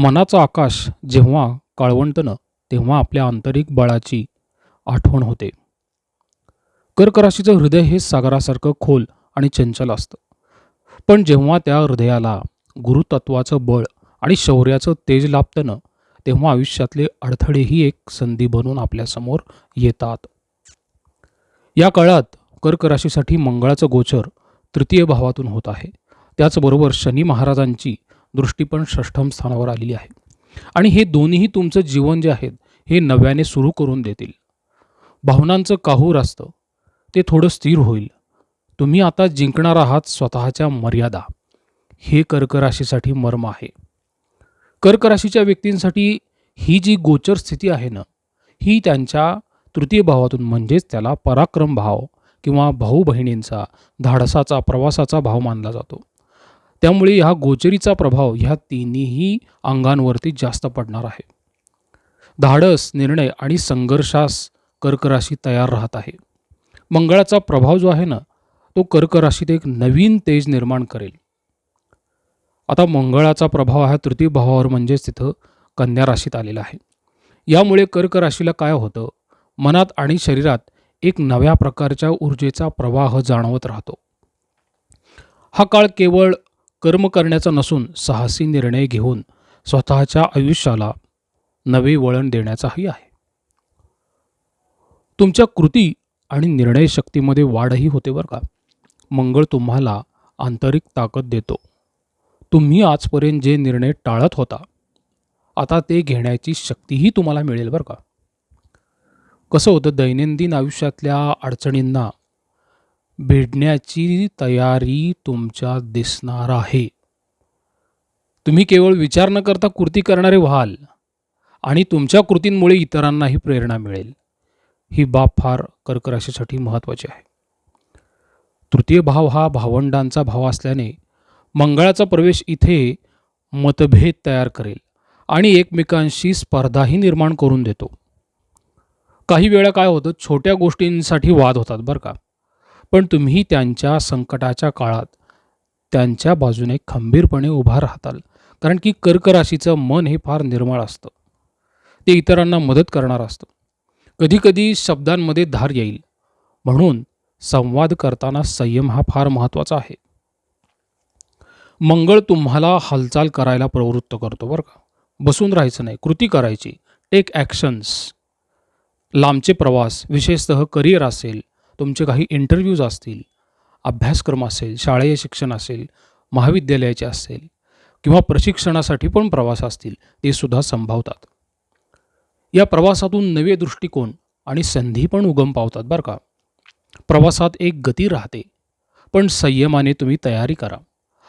मनाचं आकाश जेव्हा काळवंटनं तेव्हा आपल्या आंतरिक बळाची आठवण होते. कर्क राशीचं हृदय हे सागरासारखं खोल आणि चंचल असतं. पण जेव्हा त्या हृदयाला गुरुतत्वाचं बळ आणि शौर्याचं तेज लाभतं ना तेव्हा आयुष्यातले अडथळेही एक संधी बनून आपल्यासमोर येतात. या काळात कर्क राशीसाठी मंगळाचं गोचर तृतीय भावातून होत आहे. त्याचबरोबर शनी महाराजांची दृष्टी पण षष्ठम स्थानावर आलेली आहे. आणि हे दोन्हीही तुमचं जीवन जे आहे हे नव्याने सुरू करून देतील. भावनांचं काहूर असतं ते थोडं स्थिर होईल. तुम्ही आता जिंकणार आहात स्वतःच्या मर्यादा. हे कर्कराशीसाठी मर्म आहे. कर्क राशीच्या व्यक्तींसाठी ही जी गोचर स्थिती आहे ना ही त्यांच्या तृतीय भावातून म्हणजेच त्याला पराक्रम भाव किंवा भाऊ बहिणींचा धाडसाचा प्रवासाचा भाव मानला जातो. त्यामुळे ह्या गोचरीचा प्रभाव ह्या तिन्ही अंगांवरती जास्त पडणार आहे. धाडस निर्णय आणि संघर्षास कर्क राशी तयार राहत आहे. मंगळाचा प्रभाव जो आहे ना तो कर्क राशीत एक नवीन तेज निर्माण करेल. आता मंगळाचा प्रभाव हा तृतीय भावावर म्हणजेच तिथं कन्या राशीत आलेला आहे. यामुळे कर्क राशीला काय होतं? मनात आणि शरीरात एक नव्या प्रकारच्या ऊर्जेचा प्रवाह जाणवत राहतो. हा काळ केवळ कर्म करण्याचा नसून साहसी निर्णय घेऊन स्वतःच्या आयुष्याला नवे वळण देण्याचाही आहे. तुमच्या कृती आणि निर्णय शक्तीमध्ये वाढही होते बरं का? मंगळ तुम्हाला आंतरिक ताकद देतो. तुम्ही आजपर्यंत जे निर्णय टाळत होता आता ते घेण्याची शक्तीही तुम्हाला मिळेल बरं का? कसं होतं दैनंदिन आयुष्यातल्या अडचणींना भेडण्याची तयारी तुमच्या दिसणार आहे. तुम्ही केवळ विचार न करता कृती करणारे व्हाल आणि तुमच्या कृतींमुळे इतरांनाही प्रेरणा मिळेल. ही बाब फार कर्क राशीसाठी महत्त्वाची आहे. तृतीय भाव हा भावंडांचा भाव असल्याने मंगळाचा प्रवेश इथे मतभेद तयार करेल आणि एकमेकांशी स्पर्धाही निर्माण करून देतो. काही वेळा काय होतं छोट्या गोष्टींसाठी वाद होतात बरं का. पण तुम्ही त्यांच्या संकटाच्या काळात त्यांच्या बाजूने खंबीरपणे उभा राहताल. कारण की कर्क राशीचं मन हे फार निर्मळ असतं. ते इतरांना मदत करणार असतं. कधीकधी शब्दांमध्ये धार येईल. म्हणून संवाद करताना संयम हा फार महत्त्वाचा आहे. मंगळ तुम्हाला हालचाल करायला प्रवृत्त करतो बरं का. बसून राहायचं नाही. कृती करायची. टेक ॲक्शन्स लांबचे प्रवास विशेषतः करिअर असेल तुमचे काही इंटरव्ह्यूज असतील अभ्यासक्रम असेल शालेय शिक्षण असेल महाविद्यालयाचे असेल किंवा प्रशिक्षणासाठी पण प्रवास असतील ते सुद्धा संभावतात. या प्रवासातून नवे दृष्टिकोन आणि संधी पण उगम पावतात बरं का. प्रवासात एक गती राहते पण संयमाने तुम्ही तयारी करा.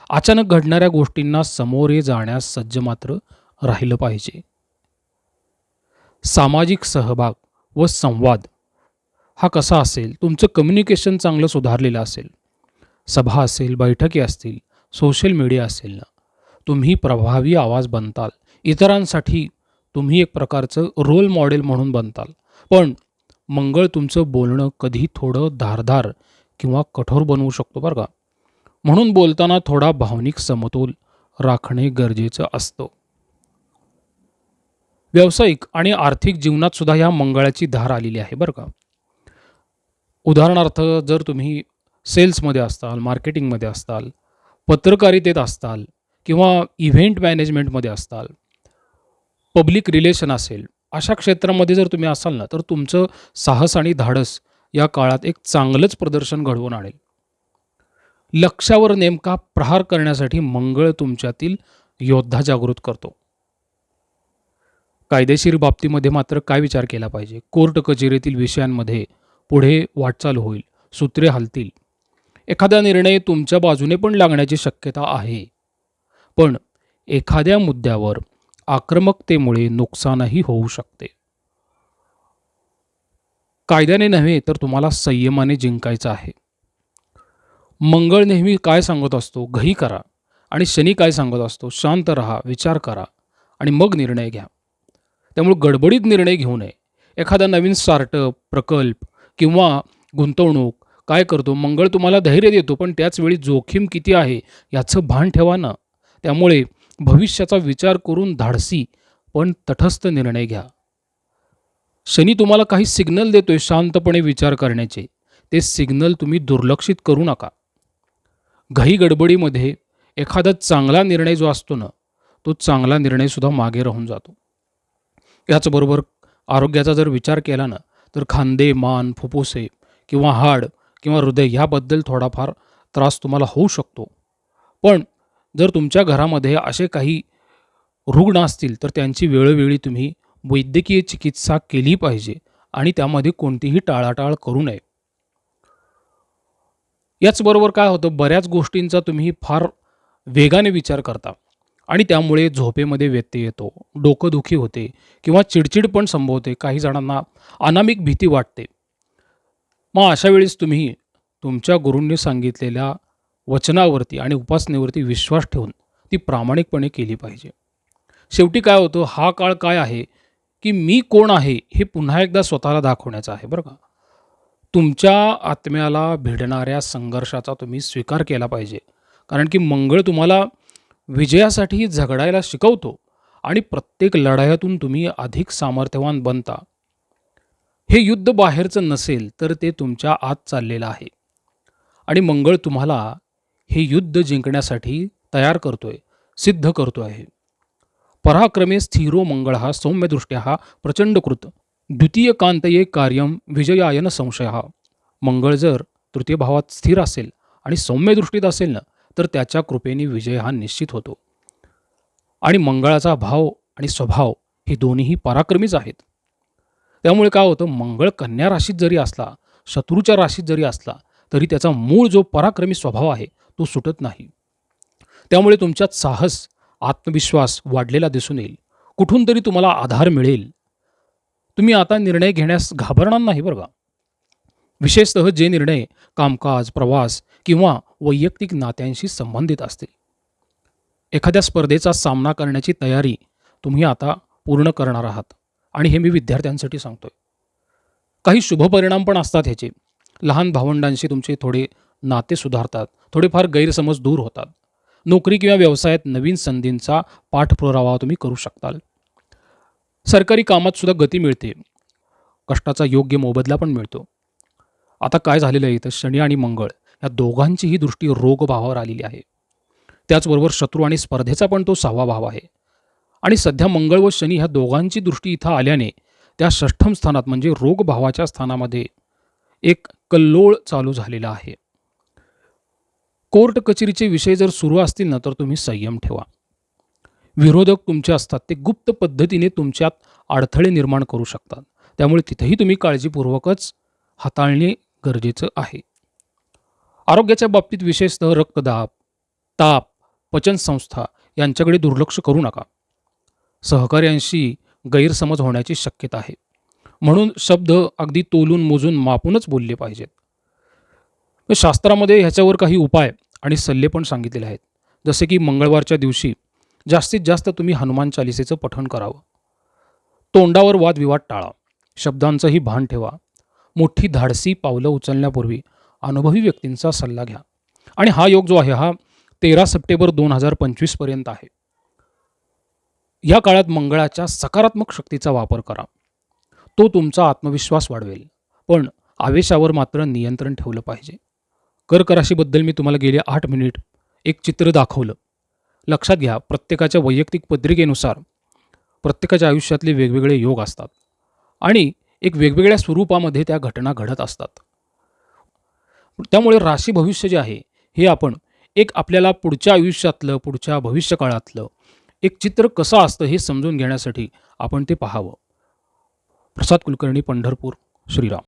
अचानक घडणाऱ्या गोष्टींना समोरे जाण्यास सज्ज मात्र राहिलं पाहिजे. सामाजिक सहभाग व संवाद हा कसा असेल? तुमचं कम्युनिकेशन चांगलं सुधारलेलं असेल. सभा असेल बैठकी असतील सोशल मीडिया असेल ना. तुम्ही प्रभावी आवाज बनताल. इतरांसाठी तुम्ही एक प्रकारचं रोल मॉडेल म्हणून बनताल. पण मंगळ तुमचं बोलणं कधी थोडं धारधार किंवा कठोर बनवू शकतो बरं का? म्हणून बोलताना थोडा भावनिक समतोल राखणे गरजेचं असतं. व्यावसायिक आणि आर्थिक जीवनात सुद्धा ह्या मंगळाची धार आलेली आहे बरं का? उदाहरणार्थ जर तुम्ही सेल्समध्ये असताल मार्केटिंगमध्ये असताल पत्रकारितेत असताल किंवा इव्हेंट मॅनेजमेंटमध्ये असताल पब्लिक रिलेशन असेल अशा क्षेत्रामध्ये जर तुम्ही असाल ना तर तुमचं साहस आणि धाडस या काळात एक चांगलंच प्रदर्शन घडवून आणेल. लक्षावर नेमका प्रहार करण्यासाठी मंगळ तुमच्यातील योद्धा जागृत करतो. कायदेशीर बाबतीमध्ये मात्र काय विचार केला पाहिजे? कोर्ट कचेरीतील विषयांमध्ये पुढे वाटचाल होईल सूत्रे हलतील. एखादा निर्णय तुमच्या बाजूने पण लागण्याची शक्यता आहे. पण एखाद्या मुद्द्यावर आक्रमकतेमुळे नुकसानही होऊ शकते. कायद्याने नव्हे तर तुम्हाला संयमाने जिंकायचं आहे. मंगळ नेहमी काय सांगत असतो घही करा. आणि शनी काय सांगत असतो शांत राहा विचार करा. आणि मग निर्णय घ्या. त्यामुळे गडबडीत निर्णय घेऊ नये. एखादा नवीन स्टार्टअप प्रकल्प किंवा गुंतवणूक काय करतो? मंगळ तुम्हाला धैर्य देतो पण त्याच वेळी जोखीम किती आहे याचं भान ठेवा ना. त्यामुळे भविष्याचा विचार करून धाडसी पण तटस्थ निर्णय घ्या. शनी तुम्हाला काही सिग्नल देतोय शांतपणे विचार करण्याचे. ते सिग्नल तुम्ही दुर्लक्षित करू नका. घाई गडबडीमध्ये एखादा चांगला निर्णय जो असतो ना तो चांगला निर्णयसुद्धा मागे राहून जातो. याचबरोबर आरोग्याचा जर विचार केला ना तर खांदे मान फुफ्फुसे किंवा हाड किंवा हृदय ह्याबद्दल थोडाफार त्रास तुम्हाला होऊ शकतो. पण जर तुमच्या घरामध्ये असे काही रुग्ण असतील तर त्यांची वेळोवेळी तुम्ही वैद्यकीय चिकित्सा केली पाहिजे आणि त्यामध्ये कोणतीही टाळाटाळ करू नये. याचबरोबर काय होतं? बऱ्याच गोष्टींचा तुम्ही फार वेगाने विचार करता. आणि त्यामुळे झोपेमध्ये व्यत्यय येतो डोकंदुखी होते किंवा चिडचिड पण संभवते काही जणांना अनामिक भीती वाटते. मग अशा वेळेस तुम्ही तुमच्या गुरूंनी सांगितलेल्या वचनावरती आणि उपासनेवरती विश्वास ठेवून ती प्रामाणिकपणे केली पाहिजे. शेवटी काय होतं हा काळ काय आहे की मी कोण आहे हे पुन्हा एकदा स्वतःला दाखवण्याचं आहे बरं का. तुमच्या आत्म्याला भिडणाऱ्या संघर्षाचा तुम्ही स्वीकार केला पाहिजे. कारण की मंगळ तुम्हाला विजयासाठी झगडायला शिकवतो आणि प्रत्येक लढायातून तुम्ही अधिक सामर्थ्यवान बनता. हे युद्ध बाहेरचं नसेल तर ते तुमच्या आत चाललेलं आहे. आणि मंगळ तुम्हाला हे युद्ध जिंकण्यासाठी तयार करतोय सिद्ध करतो आहे. पराक्रमे स्थिरो मंगळ हा सौम्यदृष्ट्या हा प्रचंडकृत. द्वितीय कांतये कार्यम विजयायन संशय. मंगळ जर तृतीय भावात स्थिर असेल आणि सौम्यदृष्टीत असेल ना तर त्याच्या कृपेने विजय हा निश्चित होतो. आणि मंगळाचा भाव आणि स्वभाव हे दोन्हीही पराक्रमीच आहेत. त्यामुळे काय होतं मंगळ कन्या राशीत जरी असला शत्रूच्या राशीत जरी असला तरी त्याचा मूळ जो पराक्रमी स्वभाव आहे तो सुटत नाही. त्यामुळे तुमच्यात साहस आत्मविश्वास वाढलेला दिसून येईल. कुठून तरी तुम्हाला आधार मिळेल. तुम्ही आता निर्णय घेण्यास घाबरणार नाही बरं का? विशेषतः जे निर्णय कामकाज प्रवास किंवा वैयक्तिक नात्यांशी संबंधित असतील एखाद्या स्पर्धेचा सामना करण्याची तयारी तुम्ही आता पूर्ण करणार आहात आणि हे मी विद्यार्थ्यांसाठी सांगतोय. काही शुभपरिणाम पण असतात ह्याचे. लहान भावंडांशी तुमचे थोडे नाते सुधारतात थोडेफार गैरसमज दूर होतात. नोकरी किंवा व्यवसायात नवीन संधींचा पाठपुरावा तुम्ही करू शकताल. सरकारी कामात सुद्धा गती मिळते. कष्टाचा योग्य मोबदला पण मिळतो. आता काय झालेलं आहे तर शनी आणि मंगळ या दोघांचीही दृष्टी रोगभावावर आलेली आहे. त्याचबरोबर शत्रू आणि स्पर्धेचा पण तो सहावा भाव आहे. आणि सध्या मंगळ व शनी ह्या दोघांची दृष्टी इथं आल्याने त्या षष्ठम स्थानात म्हणजे रोगभावाच्या स्थानामध्ये एक कल्लोळ चालू झालेला आहे. कोर्ट कचेरीचे विषय जर सुरू असतील ना तर तुम्ही संयम ठेवा. विरोधक तुमचे असतात ते गुप्त पद्धतीने तुमच्यात अडथळे निर्माण करू शकतात. त्यामुळे तिथेही तुम्ही काळजीपूर्वकच हाताळणे गरजेचं आहे. आरोग्याच्या बाबतीत विशेषतः रक्तदाब ताप पचनसंस्था यांच्याकडे दुर्लक्ष करू नका. सहकार्यांशी गैरसमज होण्याची शक्यता आहे. म्हणून शब्द अगदी तोलून मोजून मापूनच बोलले पाहिजेत. शास्त्रामध्ये ह्याच्यावर काही उपाय आणि सल्ले पण सांगितलेले आहेत. जसे की मंगळवारच्या दिवशी जास्तीत जास्त तुम्ही हनुमान चालिसेचं पठण करावं. तोंडावर वादविवाद टाळा. शब्दांचंही भान ठेवा. मोठी धाडसी पावलं उचलण्यापूर्वी अनुभवी व्यक्तींचा सल्ला घ्या. आणि हा योग जो आहे हा तेरा सप्टेंबर दोन हजार पंचवीसपर्यंत आहे. या काळात मंगळाच्या सकारात्मक शक्तीचा वापर करा. तो तुमचा आत्मविश्वास वाढवेल. पण आवेशावर मात्र नियंत्रण ठेवलं पाहिजे. कर्क राशीबद्दल मी तुम्हाला गेले आठ मिनिट एक चित्र दाखवलं. लक्षात घ्या प्रत्येकाच्या वैयक्तिक पत्रिकेनुसार प्रत्येकाच्या आयुष्यातले वेगवेगळे योग असतात. आणि एक वेगवेगळ्या स्वरूपामध्ये त्या घटना घडत असतात. त्यामुळे राशी भविष्य जे आहे हे आपण एक आपल्याला पुढच्या आयुष्यातलं पुढच्या भविष्यकाळातलं एक चित्र कसं असतं हे समजून घेण्यासाठी आपण ते पाहावं. प्रसाद कुलकर्णी पंढरपूर श्रीराम.